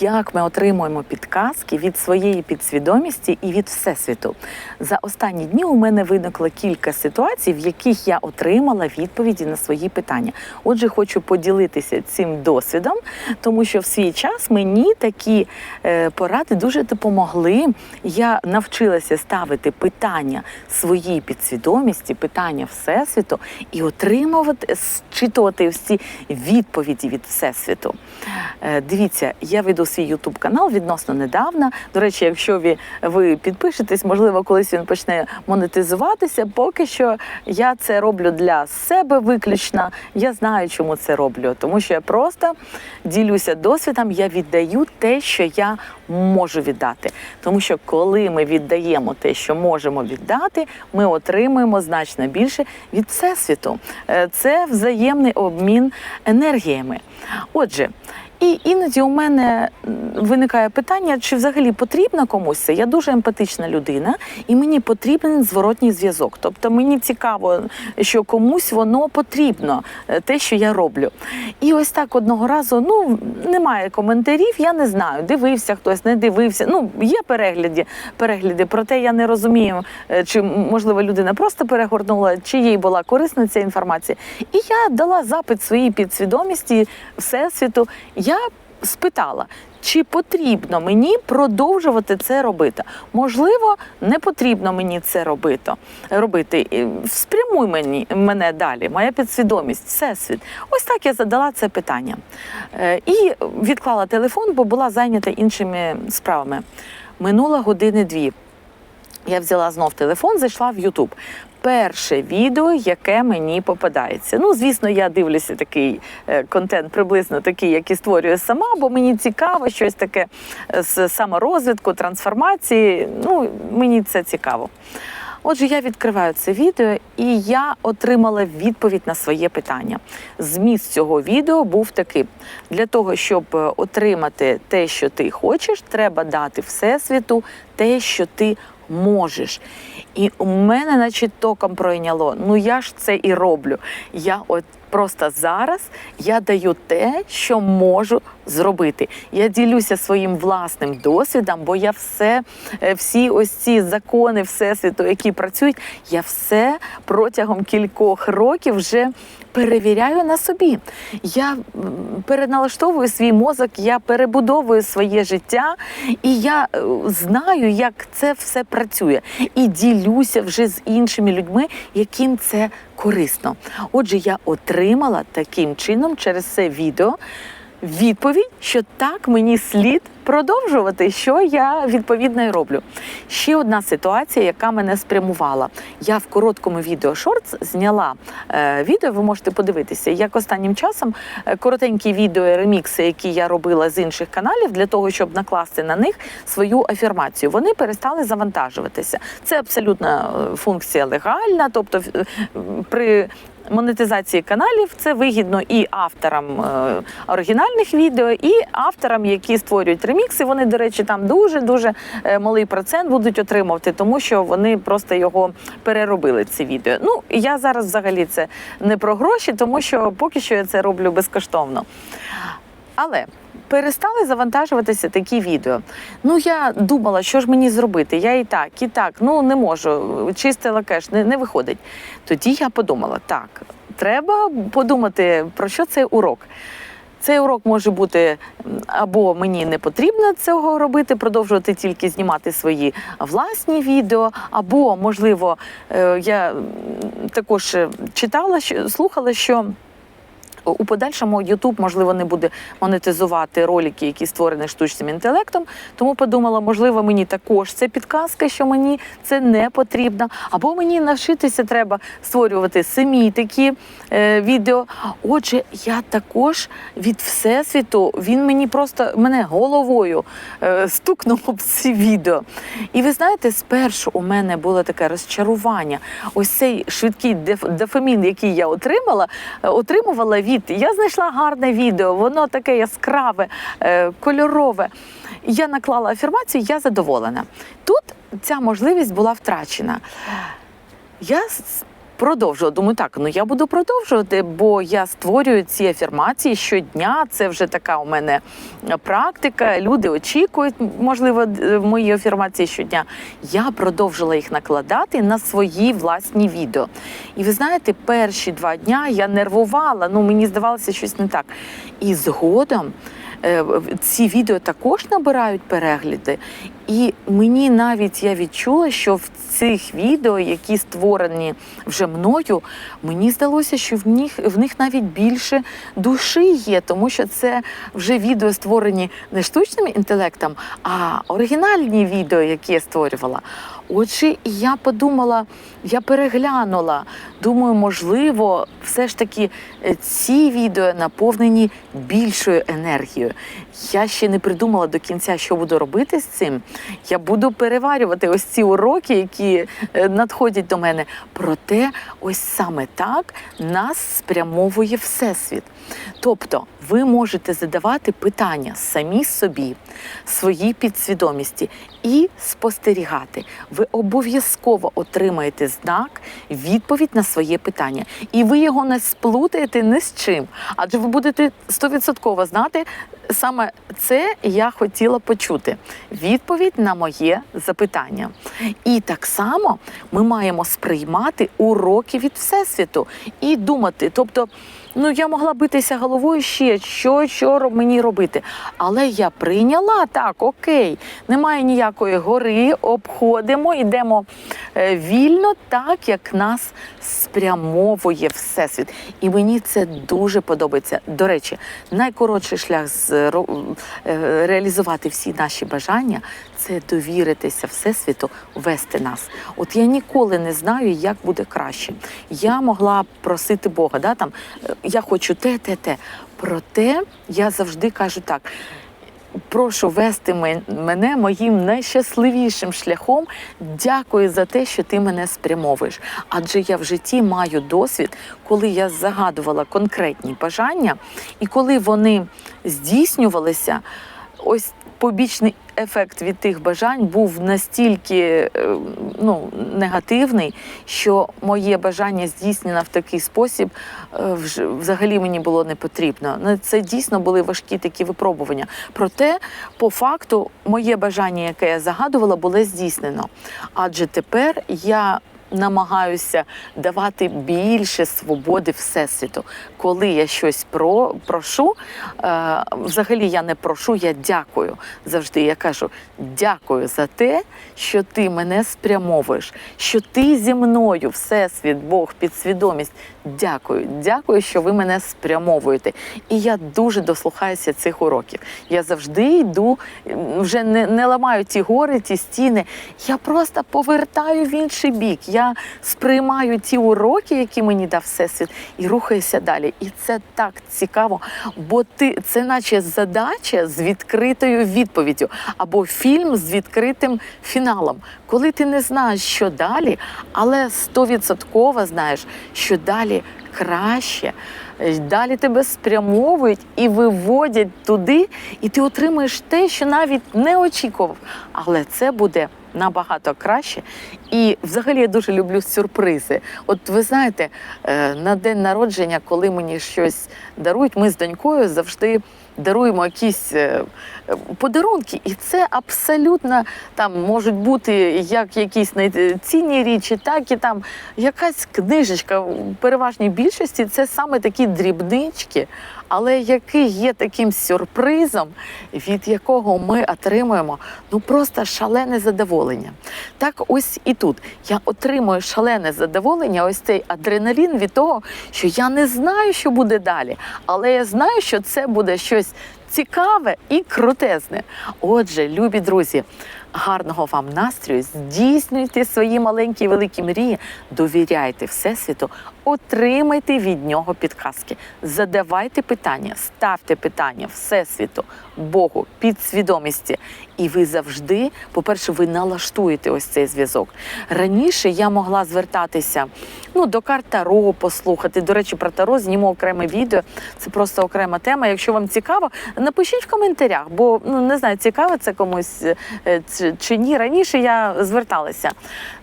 як ми отримуємо підказки від своєї підсвідомості і від всесвіту. За останні дні у мене виникло кілька ситуацій, в яких я отримала відповіді на свої питання. Отже, хочу поділитися цим досвідом, тому що в свій час мені такі е, поради дуже допомогли. Я навчилася ставити питання своїй підсвідомості, питання всесвіту і отримувати зчитувати всі відповіді від всесвіту. Е, Дивіться, я веду свій ютуб канал відносно недавно. До речі, якщо ви, ви підпишетесь, можливо, колись він почне монетизуватися. Поки що я це роблю для себе виключно. Я знаю, чому це роблю, тому що я просто ділюся досвідом, я віддаю те, що я можу віддати. Тому що коли ми віддаємо те, що можемо віддати, ми отримуємо значно більше від всесвіту. Е, Це взаємний обмін енергіями. Отже. І іноді у мене виникає питання, чи взагалі потрібно комусь це. Я дуже емпатична людина, і мені потрібен зворотній зв'язок. Тобто мені цікаво, що комусь воно потрібно, е, те, що я роблю. І ось так одного разу ну немає коментарів, я не знаю, дивився хтось, не дивився. Ну, є перегляди, перегляди, проте я не розумію, е, чи можливо людина просто перегорнула, чи їй була корисна ця інформація. І я дала запит своїй підсвідомості всесвіту. Я спитала, чи потрібно мені продовжувати це робити. Можливо, не потрібно мені це робити. робити. Спрямуй мені мене далі, моя підсвідомість, всесвіт. Ось так я задала це питання. Е, І відклала телефон, бо була зайнята іншими справами. Минула години-дві. Я взяла знов телефон, зайшла в Ютуб. Перше відео, яке мені попадається. Ну, звісно, я дивлюся такий е, контент, приблизно такий, який створюю сама, бо мені цікаво щось таке е, з саморозвитку, трансформації. Ну, мені це цікаво. Отже, я відкриваю це відео, і я отримала відповідь на своє питання. Зміст цього відео був таким: для того, щоб е, отримати те, що ти хочеш, треба дати всесвіту те, що ти можеш. І у мене, наче током пройняло. Ну я ж це і роблю. Я от просто зараз я даю те, що можу зробити. Я ділюся своїм власним досвідом, бо я все, е, всі ось ці закони всесвіту, які працюють, я все протягом кількох років вже перевіряю на собі. Я переналаштовую свій мозок, я перебудовую своє життя, і я е, знаю, як це все працює. І ділюся вже з іншими людьми, яким це корисно. Отже, я отримала таким чином через це відео відповідь, що так мені слід продовжувати, що я відповідно і роблю. Ще одна ситуація, яка мене спрямувала. Я в короткому відео шортс зняла е, відео. Ви можете подивитися, як останнім часом е, коротенькі відео ремікси, які я робила з інших каналів, для того, щоб накласти на них свою афірмацію. Вони перестали завантажуватися. Це абсолютно е, функція легальна, тобто е, при монетизації каналів це вигідно і авторам е, оригінальних відео, і авторам, які створюють ремікси. Вони, до речі, там дуже дуже е, малий процент будуть отримувати, тому що вони просто його переробили. Ці відео. Ну я зараз взагалі це не про гроші, тому що поки що я це роблю безкоштовно. Але перестали завантажуватися такі відео. Ну я думала, що ж мені зробити. Я і так, і так, ну не можу. Чистила кеш, не, не виходить. Тоді я подумала: так, треба подумати, про що цей урок. Цей урок може бути або мені не потрібно цього робити, продовжувати тільки знімати свої власні відео, або, можливо, е, я також е, читала, слухала, що. У подальшому YouTube, можливо, не буде монетизувати ролики, які створені штучним інтелектом. Тому подумала, можливо, мені також це підказка, що мені це не потрібно. Або мені навчитися треба створювати самі такі е, відео. Отже, я також від всесвіту він мені просто мене головою е, стукнув об ці відео. І ви знаєте, спершу у мене було таке розчарування. Ось цей швидкий деф- дофамін, який я отримала, е, отримувала від. Я знайшла гарне відео, воно таке яскраве, е, кольорове. Я наклала афірмацію, я задоволена. Тут ця можливість була втрачена. Я продовжувала. Думаю, так, ну я буду продовжувати, бо я створюю ці афірмації щодня. Це вже така у мене практика. Люди очікують, можливо, д- мої афірмації щодня. Я продовжила їх накладати на свої власні відео. І ви знаєте, перші два дня я нервувала. Ну мені здавалося щось не так. І згодом. Е, Ці відео також набирають перегляди, і мені навіть я відчула, що в цих відео, які створені вже мною, мені здалося, що в них в них навіть більше душі є, тому що це вже відео створені не штучним інтелектом, а оригінальні відео, які я створювала. Отже, я подумала, я переглянула. Думаю, можливо, все ж таки е, ці відео наповнені більшою енергією. Я ще не придумала до кінця, що буду робити з цим. Я буду переварювати ось ці уроки, які е, надходять до мене. Проте, ось саме так нас спрямовує Всесвіт. Тобто, ви можете задавати питання самі собі, своїй підсвідомості і спостерігати. Ви обов'язково отримаєте знак, відповідь на своє питання. І ви його не сплутаєте ні з чим. Адже ви будете стовідсотково знати, саме це я хотіла почути. Відповідь на моє запитання. І так само ми маємо сприймати уроки від Всесвіту і думати. Тобто, ну я могла битися головою ще, що, що мені робити. Але я прийняла так, окей, немає ніякої гори, обходимо, йдемо е, вільно, так як нас спрямовує Всесвіт. І мені це дуже подобається. До речі, найкоротший шлях з е, реалізувати всі наші бажання це довіритися Всесвіту, вести нас. От я ніколи не знаю, як буде краще. Я могла просити Бога, да, там, я хочу те, те, те. Проте я завжди кажу так. Прошу вести мене моїм найщасливішим шляхом. Дякую за те, що ти мене спрямовуєш. Адже я в житті маю досвід, коли я загадувала конкретні бажання, і коли вони здійснювалися, ось побічний ефект від тих бажань був настільки е, ну, негативний, що моє бажання здійснено в такий спосіб е, взагалі мені було не потрібно. Ну, Це дійсно були важкі такі випробування. Проте, по факту, моє бажання, яке я загадувала, було здійснено. Адже тепер я намагаюся давати більше свободи всесвіту. Коли я щось про, прошу, е, взагалі я не прошу, я дякую. Завжди я кажу дякую за те, що ти мене спрямовуєш, що ти зі мною, всесвіт, Бог, підсвідомість. Дякую, дякую, що ви мене спрямовуєте. І я дуже дослухаюся цих уроків. Я завжди йду, вже не, не ламаю ті гори, ті стіни. Я просто повертаю в інший бік. Я сприймаю ті уроки, які мені дав всесвіт, і рухаюся далі. І це так цікаво, бо ти це наче задача з відкритою відповіддю, або фільм з відкритим фіналом. Коли ти не знаєш, що далі, але стовідсотково знаєш, що далі краще. Далі тебе спрямовують і виводять туди, і ти отримуєш те, що навіть не очікував. Але це буде набагато краще. І взагалі я дуже люблю сюрпризи. От ви знаєте, е, на день народження, коли мені щось дарують, ми з донькою завжди даруємо якісь е, подарунки, і це абсолютно там можуть бути як якісь цінні річі, так і там якась книжечка. В переважній більшості це саме такі дрібнички, але який є таким сюрпризом, від якого ми отримуємо ну просто шалене задоволення. Так, ось і тут я отримую шалене задоволення, ось цей адреналін від того, що я не знаю, що буде далі, але я знаю, що це буде щось цікаве і крутезне. Отже, любі друзі, гарного вам настрою, здійснюйте свої маленькі і великі мрії, довіряйте Всесвіту, Отримайте від нього підказки, задавайте питання, ставте питання Всесвіту, Богу, підсвідомості. І ви завжди, по-перше, ви налаштуєте ось цей зв'язок. Раніше я могла звертатися ну, до карт Таро послухати. До речі, про Таро зніму окреме відео. Це просто окрема тема. Якщо вам цікаво, напишіть в коментарях, бо ну не знаю, цікаво це комусь е, чи- ні. Раніше я зверталася.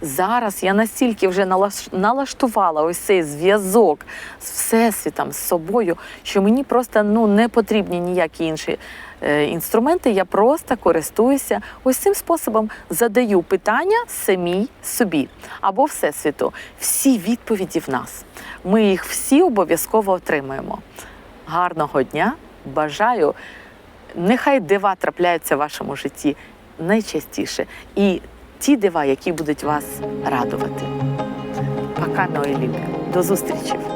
Зараз я настільки вже налаш- налаштувала ось цей зв'язок з всесвітом, з собою, що мені просто ну не потрібні ніякі інші. е, Інструменти я просто користуюся ось цим способом, задаю питання самій собі або всесвіту. Всі відповіді в нас. Ми їх всі обов'язково отримаємо. Гарного дня! Бажаю! Нехай дива трапляються в вашому житті найчастіше. І ті дива, які будуть вас радувати. Пока, любі. До зустрічі!